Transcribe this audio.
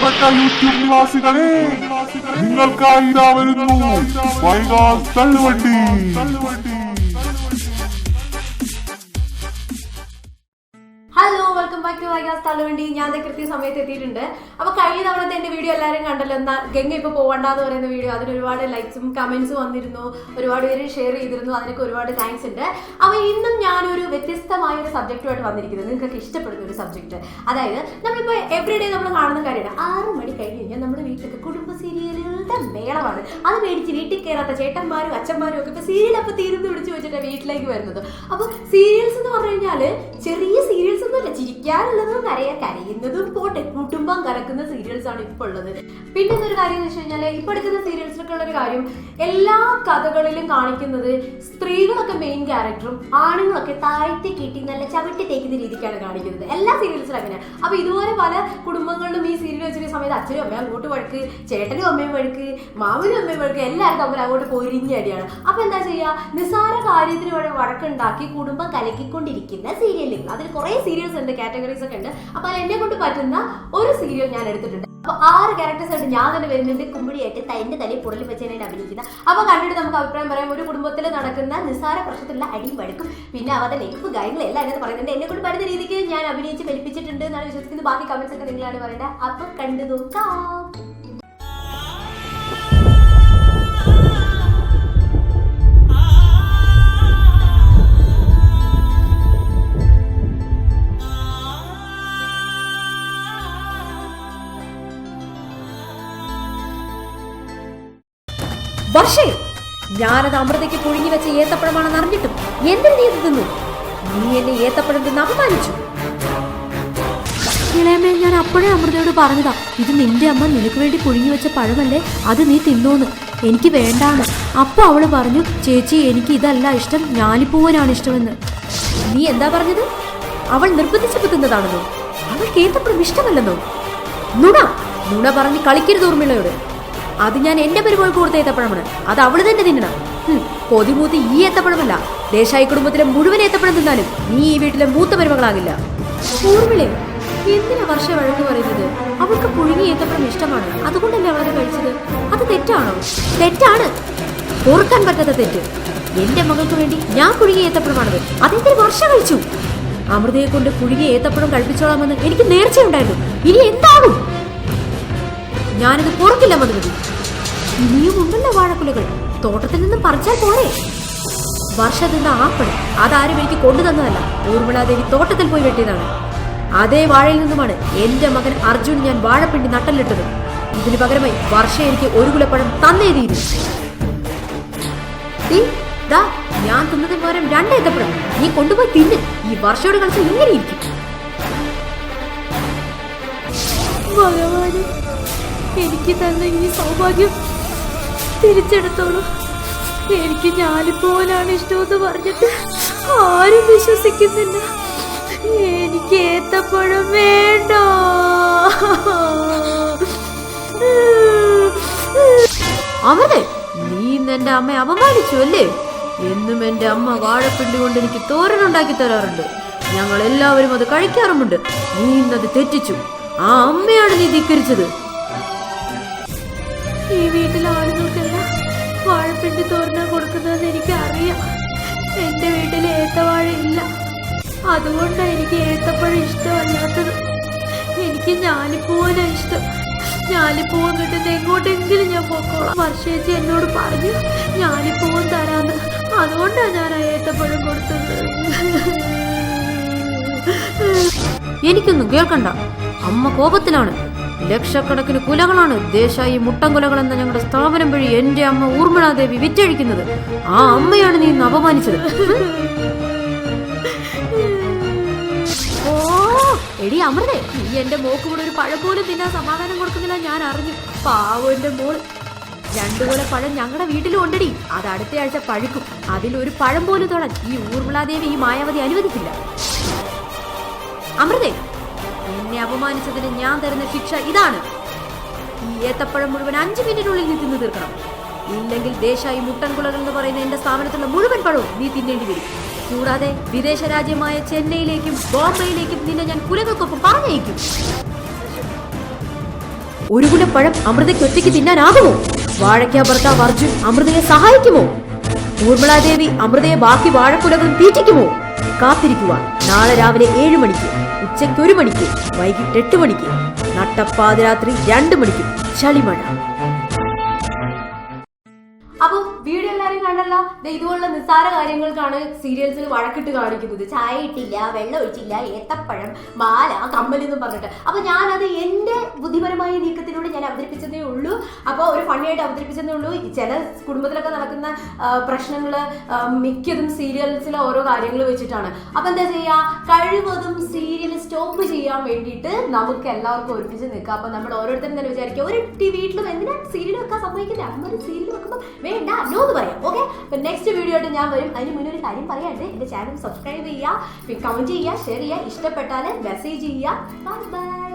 പ്രിയപ്പെട്ട യൂട്യൂബ് നിവാസികളെ നിങ്ങൾക്കായി വരുന്നു. വൈകാസ് തള്ളുവണ്ടി. ഹലോ വെൽക്കം ബാക്ക് ടു വൈകാസ് തള്ളുവണ്ടി ഞാൻ കൃത്യ സമയത്ത് എത്തിയിട്ടുണ്ട്. അപ്പൊ കഴിഞ്ഞ തവണത്തെ എന്റെ വീഡിയോ എല്ലാവരും കണ്ടല്ലോ. എന്നാ ഗംഗ ഇപ്പൊ പോവണ്ട എന്ന് പറയുന്ന വീഡിയോ. അതിന് ഒരുപാട് ലൈക്സും കമന്റ്സും വന്നിരുന്നു. ഒരുപാട് പേര് ഷെയർ ചെയ്തിരുന്നു. അതിനൊക്കെ ഒരുപാട് താങ്ക്സ് ഉണ്ട്. അപ്പൊ ഇന്നും ഞാനൊരു വ്യത്യസ്തമായ ഒരു സബ്ജക്റ്റുമായിട്ട് വന്നിരിക്കുന്നത് നിങ്ങൾക്ക് ഇഷ്ടപ്പെടുന്ന ഒരു സബ്ജക്ട് അതായത് നമ്മളിപ്പോ എവറി ഡേ നമ്മൾ കാണുന്ന കാര്യമാണ്. ആറ് മണി കഴിഞ്ഞ് കഴിഞ്ഞാൽ നമ്മുടെ വീട്ടിലൊക്കെ കുടുംബ സീരിയലുകളുടെ മേളമാണ്. അത് മേടിച്ച് വീട്ടിൽ കയറാത്ത ചേട്ടന്മാരും അച്ഛന്മാരും ഒക്കെ ഇപ്പൊ സീരിയൽ അപ്പൊ തീരുന്ന് പിടിച്ച് വെച്ചിട്ട് വീട്ടിലേക്ക് വരുന്നത്. അപ്പൊ സീരിയൽസ് എന്ന് പറഞ്ഞു കഴിഞ്ഞാൽ ചെറിയ സീരിയൽസ് ഒന്നുമല്ല ചിരിക്കാനുള്ളതും കരയാ കരയുന്നതും പോട്ടെ. കുടുംബം കലക്കുന്ന സീരിയൽസ് ആണ് ഇപ്പൊ ഉള്ളത്. പിന്നെ ഒരു കാര്യം എന്ന് വെച്ച് കഴിഞ്ഞാൽ ഇപ്പൊ എടുക്കുന്ന സീരിയൽസിലൊക്കെ ഉള്ളൊരു കാര്യം എല്ലാ കഥകളിലും കാണിക്കുന്നത് സ്ത്രീകളൊക്കെ മെയിൻ ക്യാരക്ടറും ആണുങ്ങളൊക്കെ താഴ്ത്തി കിട്ടി നല്ല ചവിട്ടി തേക്കുന്ന രീതിക്കാണ് കാണിക്കുന്നത്. എല്ലാ സീരിയൽസിലും അങ്ങനെ അപ്പൊ ഇതുപോലെ പല കുടുംബങ്ങളിലും ഈ സീരിയൽ വെച്ചിരുന്ന സമയത്ത് അച്ഛനും അമ്മയും അങ്ങോട്ട് വഴക്ക് ചേട്ടനും അമ്മയും വഴക്ക് മാമനും അമ്മയും എല്ലാവർക്കും തമ്മിൽ അങ്ങോട്ട് പൊരിഞ്ഞടിയാണ് അപ്പൊ എന്താ ചെയ്യാ? നിസാര കാര്യത്തിന് വേണ്ടി വഴക്കുണ്ടാക്കി കുടുംബം കലക്കിക്കൊണ്ടിരിക്കുന്ന സീരിയലുകൾ അതിൽ കുറെ സീരിയൽസ് ഉണ്ട് കാറ്റഗറീസ് ഒക്കെ ഉണ്ട്. അപ്പൊ അതിൽ എന്നെ കൊണ്ട് പറ്റുന്ന ഒരു സീരിയൽ ഞാൻ എടുത്തിട്ടുണ്ട്. അപ്പൊ ആറ് ക്യാരക്ടേഴ്സ് ആയിട്ട് ഞാൻ തന്നെ വരുന്നുണ്ട്. കുമ്പിടിയായിട്ട് തന്റെ തലയിൽ പുറലിൽ വെച്ചതിനായിട്ട് അഭിനയിക്കുന്ന അപ്പൊ കണ്ടിട്ട് നമുക്ക് അഭിപ്രായം പറയാം. ഒരു കുടുംബത്തിൽ നടക്കുന്ന നിസ്സാര പ്രശ്നത്തിലുള്ള അടിയും വഴക്കും പിന്നെ അവരുടെ ലൈഫ് കാര്യങ്ങൾ എല്ലാം അതിനകത്ത് പറയുന്നുണ്ട്. എന്നെ കൊണ്ട് പറ്റുന്ന രീതിക്ക് ഞാൻ അഭിനയിച്ച് ഫലിപ്പിച്ചിട്ടുണ്ട് എന്നാണ് വിശ്വസിക്കുന്നത്. ബാക്കി കമന്റ്സ് ഒക്കെ നിങ്ങളാണ് പറയേണ്ടത്. അപ്പൊ കണ്ടു നോക്കാം. വർഷേ ഞാനത് അമൃതയ്ക്ക് പുഴുങ്ങി വെച്ച ഏത്തപ്പഴമാണെന്ന് അറിഞ്ഞിട്ടും എന്തിനു നീ ഇത് തിന്നു? നീ എന്നെ ഏത്തപ്പഴം തിന്ന് അപമാനിച്ചു. ഇളയമ്മേ ഞാൻ അപ്പോഴേ അമൃതയോട് പറഞ്ഞതാ ഇത് നിന്റെ അമ്മ നിനക്ക് വേണ്ടി പുഴുങ്ങി വെച്ച പഴമല്ലേ അത് നീ തിന്നോന്ന്. എനിക്ക് വേണ്ടാണ് അപ്പൊ അവൾ പറഞ്ഞു ചേച്ചി എനിക്ക് ഇതല്ല ഇഷ്ടം ഞാലിപ്പൂവനാണ് ഇഷ്ടമെന്ന്. നീ എന്താ പറഞ്ഞത്? അവൾ നിർബന്ധിച്ചപ്പോ തിന്നതാണെന്നോ? അവൾക്ക് ഏത്തപ്പഴം ഇഷ്ടമല്ലെന്നോ? നുണ നുണ പറഞ്ഞ് കളിക്കരുത് ഊർമിളയോട്. അത് ഞാൻ എന്റെ പെരുമോൾക്ക് കൊടുത്ത ഏത്തപ്പഴമാണ്. അത് അവൾ തന്നെ തിന്നണം. കൊതിമൂത്ത് ഈ ഏത്തപ്പഴമല്ല. ദേശായി കുടുംബത്തിലെ മുഴുവൻ ഏത്തപ്പഴം തിന്നാലും നീ ഈ വീട്ടിലെ മൂത്ത പെരുമകളാകില്ല. എന്തിനാ വർഷ വഴക്ക് പറയുന്നത്? അവൾക്ക് പുഴുങ്ങി ഏത്തപ്പഴം ഇഷ്ടമാണ്. അതുകൊണ്ടല്ലേ അവളത് കഴിച്ചത്? അത് തെറ്റാണോ? തെറ്റാണ്. ഓർക്കാൻ പറ്റാത്ത തെറ്റ്. എന്റെ മകൾക്ക് വേണ്ടി ഞാൻ പുഴുങ്ങിയ ഏത്തപ്പഴമാണത്. അതെന്തിന് വർഷം കഴിച്ചു? അമൃതയെ കൊണ്ട് പുഴുങ്ങിയ ഏത്തപ്പഴം കഴിപ്പിച്ചോളാമെന്ന് എനിക്ക് നേർച്ചയുണ്ടായിരുന്നു. ഇനി എന്താകും? ഞാനിത് പൊറുക്കില്ല മധുമതി ഇനിയും ഉണ്ടല്ലോ വാഴക്കുലകൾ. തോട്ടത്തിൽ നിന്നും പറിച്ചാൽ പോരെ. വർഷ തിന്ന ആപ്പിൾ അതാരും എനിക്ക് കൊണ്ടുതന്നതല്ല ഊർമിളാദേവി തോട്ടത്തിൽ പോയി വെട്ടിയതാണ്. അതേ വാഴയിൽ നിന്നുമാണ് എന്റെ മകൻ അർജുൻ ഞാൻ വാഴപ്പിണ്ടി നട്ടലിട്ടത്. ഇതിന് പകരമായി വർഷ എനിക്ക് ഒരു കുലപ്പഴം തന്നേ ദാ, ഞാൻ തിന്നതിന് പകരം രണ്ടേക്കപ്പഴം നീ കൊണ്ടുപോയി തിന്ന്. ഈ വർഷയോട് കളിച്ച് ഇങ്ങനെ ഇരിക്കും. ഭഗവാന്. എനിക്ക് തന്നെ ഈ സൗഭാഗ്യം തിരിച്ചെടുത്തോളൂ. എനിക്ക് ഞാലിപ്പോലാണ് ഇഷ്ടമെന്ന് പറഞ്ഞിട്ട് ആരും വിശ്വസിക്കുന്നില്ല. എനിക്ക് ഏത്തപ്പഴം വേണ്ട. അവനെ? നീ ഇന്ന് എന്റെ അമ്മയെ അപമാനിച്ചു അല്ലേ? എന്നും എന്റെ അമ്മ വാഴപ്പിണ്ടി കൊണ്ട് എനിക്ക് തോരനുണ്ടാക്കി തരാറുണ്ട്. ഞങ്ങൾ എല്ലാവരും അത് കഴിക്കാറുമുണ്ട്. നീ ഇന്നത് തെറ്റിച്ചു. ആ അമ്മയാണ് നീ ധിക്കരിച്ചത്. ഈ വീട്ടിലെ ആളുകൾക്കെല്ലാം വാഴപ്പിണ്ടി തോരന കൊടുക്കുന്നതെന്ന് എനിക്ക് അറിയാം എന്റെ വീട്ടിൽ ഏത്തവാഴ ഇല്ല. അതുകൊണ്ടാണ് എനിക്ക് ഏത്തപ്പഴം ഇഷ്ടമല്ലാത്തത്. എനിക്ക് ഞാലിപ്പൂവനാ ഇഷ്ടം. ഞാലിപ്പൂവൻ കിട്ടുന്ന എങ്ങോട്ടെങ്കിലും ഞാൻ പോക്കോളാം. വർഷേച്ചി എന്നോട് പറഞ്ഞു ഞാലിപ്പൂവൻ തരാന്ന്. അതുകൊണ്ടാണ് ഞാൻ ആ ഏത്തപ്പഴം കൊടുത്തത്. എനിക്കൊന്നും കേൾക്കണ്ട. അമ്മ കോപത്തിലാണ്. ലക്ഷക്കണക്കിന് കുലകളാണ് ദേശായി മുട്ടംകുലകൾ എന്ന ഞങ്ങളുടെ സ്ഥാപനം വഴി എന്റെ അമ്മ ഊർമിളാദേവി വിറ്റഴിക്കുന്നത്. ആ അമ്മയാണ് നീ അപമാനിച്ചത്. ഓ എടി അമൃതേ നീ എന്റെ മോക്ക് കൂടെ ഒരു പഴം പോലും തിന്നാൻ സമാധാനം കൊടുക്കുന്നില്ല ഞാൻ അറിഞ്ഞു. പാവോ എന്റെ മോൾ രണ്ടു പോലെ പഴം ഞങ്ങളുടെ വീട്ടിലും ഉണ്ടടി. അത് അടുത്ത ആഴ്ച പഴുക്കും ഒരു പഴം പോലും തൊടാൻ ഈ ഊർമിളാദേവി ഈ മായാവതി അനുവദിക്കില്ല. അമൃതേ എന്നെ അപമാനിച്ചതിന് ഞാൻ തരുന്ന ശിക്ഷ ഇതാണ്. ഈ ഏത്തപ്പഴം മുഴുവൻ അഞ്ചു മിനിറ്റിനുള്ളിൽ നീ തിന്നു തീർക്കണം. ഇല്ലെങ്കിൽ ദേശായി മുട്ടൻകുളകൾ എന്ന് പറയുന്ന എന്റെ സ്ഥാപനത്തിലുള്ള മുഴുവൻ പഴവും നീ തിന്നേണ്ടി വരും. കൂടാതെ വിദേശ രാജ്യമായ ചെന്നൈയിലേക്കും ബോംബെയിലേക്കും നിന്നെ ഞാൻ കുലകൾക്കൊപ്പം പറഞ്ഞയക്കും. ഒരു കുലപ്പഴം അമൃതയ്ക്ക് ഒറ്റയ്ക്ക് തിന്നാനാകുമോ? വാഴയ്ക്ക ഭർത്താവ് അർജുൻ അമൃതയെ സഹായിക്കുമോ? ഊർമിളാദേവി അമൃതയെ ബാക്കി വാഴക്കുലകളും തീറ്റിക്കുമോ? കാത്തിരിക്കുക നാളെ രാവിലെ ഏഴ് മണിക്ക്. ഉച്ചയ്ക്ക് ഒരു മണിക്ക് വൈകിട്ട് എട്ട് മണിക്ക് നട്ടപ്പാതിരാത്രി രണ്ട് മണിക്ക് ചളിമഴ ഇതുപോലുള്ള നിസ്സാര കാര്യങ്ങൾക്കാണ് സീരിയൽസിൽ വഴക്കിട്ട് കാണിക്കുന്നത്. ചായ ഇട്ടില്ല വെള്ളം ഒഴിച്ചില്ല ഏത്തപ്പഴം മാല കമ്മൽ എന്നും പറഞ്ഞിട്ട്. അപ്പൊ ഞാനത് എന്റെ ബുദ്ധിപരമായ നീക്കത്തിലൂടെ ഞാൻ അവതരിപ്പിച്ചതേ ഉള്ളൂ. അപ്പോൾ ഒരു ഫണ്ണിയായിട്ട് അവതരിപ്പിച്ചതേ ഉള്ളൂ. ചില കുടുംബത്തിലൊക്കെ നടക്കുന്ന പ്രശ്നങ്ങൾ മിക്കതും സീരിയൽസിലെ ഓരോ കാര്യങ്ങൾ വെച്ചിട്ടാണ്. അപ്പൊ എന്താ ചെയ്യാ? കഴിവതും സീരിയൽ സ്റ്റോപ്പ് ചെയ്യാൻ വേണ്ടിയിട്ട് നമുക്ക് എല്ലാവർക്കും ഒരുമിച്ച് നിൽക്കാം. അപ്പൊ നമ്മൾ ഓരോരുത്തരും തന്നെ വിചാരിക്കുക ഒരു വീട്ടിലും എന്തിനാ സീരിയൽ വെക്കാൻ സമ്മതിക്കില്ല? അമ്മ സീരിയൽ വെക്കുമ്പോൾ വേണ്ട നോ എന്ന് പറയാം. ഓക്കെ അപ്പൊ നെക്സ്റ്റ് വീഡിയോ ആയിട്ട് ഞാൻ വരും. അതിന് മുന്നേ ഒരു കാര്യം പറയാണ്ട് എന്റെ ചാനൽ സബ്സ്ക്രൈബ് ചെയ്യുക പിന്നെ കമന്റ് ചെയ്യുക ഷെയർ ചെയ്യുക ഇഷ്ടപ്പെട്ടാൽ മെസ്സേജ് ചെയ്യുക. Bye bye